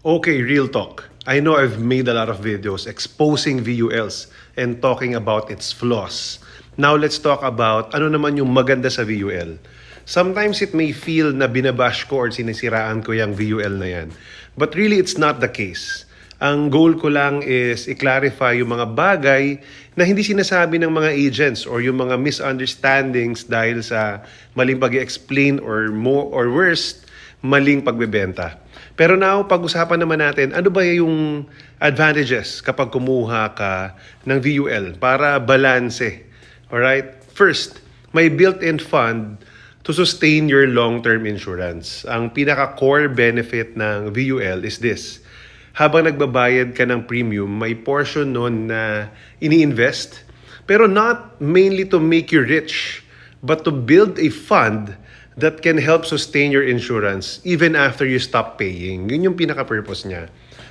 Okay, real talk. I know I've made a lot of videos exposing VULs and talking about its flaws. Now let's talk about ano naman yung maganda sa VUL. Sometimes it may feel na binabash ko or sinisiraan ko yung VUL na yan. But really, it's not the case. Ang goal ko lang is i-clarify yung mga bagay na hindi sinasabi ng mga agents or yung mga misunderstandings dahil sa maling pag explain or more or worst, maling pagbebenta. Pero now, pag-usapan naman natin, ano ba yung advantages kapag kumuha ka ng VUL para balanse? Alright? First, may built-in fund to sustain your long-term insurance. Ang pinaka-core benefit ng VUL is this. Habang nagbabayad ka ng premium, may portion nun na ini-invest, pero not mainly to make you rich, but to build a fund that can help sustain your insurance even after you stop paying. Yun yung pinaka-purpose niya.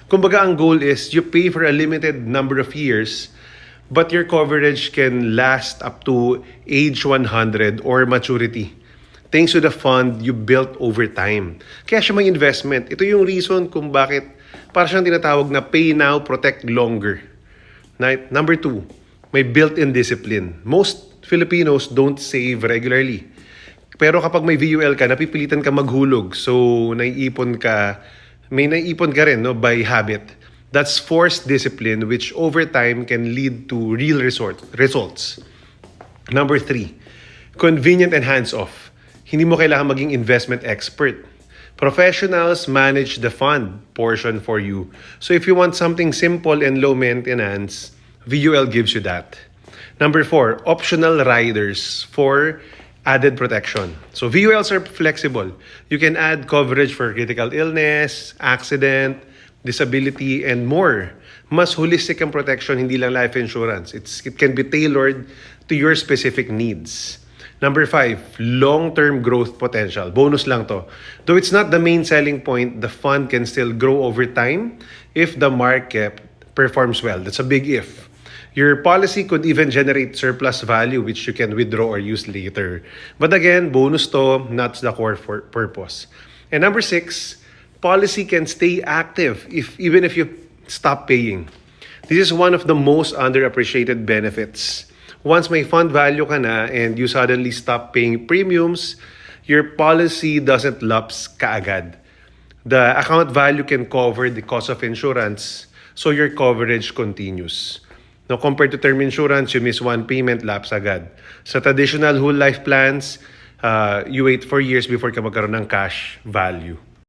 Kumbaga, ang goal is you pay for a limited number of years, but your coverage can last up to age 100 or maturity. Thanks to the fund you built over time. Kaya siya may investment. Ito yung reason kung bakit para siyang tinatawag na pay now, protect longer. Number two, may built-in discipline. Most Filipinos don't save regularly. Pero kapag may VUL ka, napipilitan ka maghulog. So, naiipon ka, may naiipon ka rin no, by habit. That's forced discipline which over time can lead to real resort, results. Number three, convenient and hands-off. Hindi mo kailangan maging investment expert. Professionals manage the fund portion for you. So if you want something simple and low maintenance, VUL gives you that. Number four, optional riders for added protection. So VULs are flexible. You can add coverage for critical illness, accident, disability, and more. Mas holistic ang protection, hindi lang life insurance. It's, it can be tailored to your specific needs. Number five, long-term growth potential. Bonus lang to. Though it's not the main selling point, the fund can still grow over time if the market performs well. That's a big if. Your policy could even generate surplus value which you can withdraw or use later. But again, bonus to, not the core for purpose. And number six, policy can stay active if even if you stop paying. This is one of the most underappreciated benefits. Once may fund value ka na and you suddenly stop paying premiums, your policy doesn't lapse kaagad. The account value can cover the cost of insurance, so your coverage continues. Now, compared to term insurance, you miss one payment, lapse agad. Sa traditional whole life plans, uh, you wait for years before ka magkaroon ng cash value.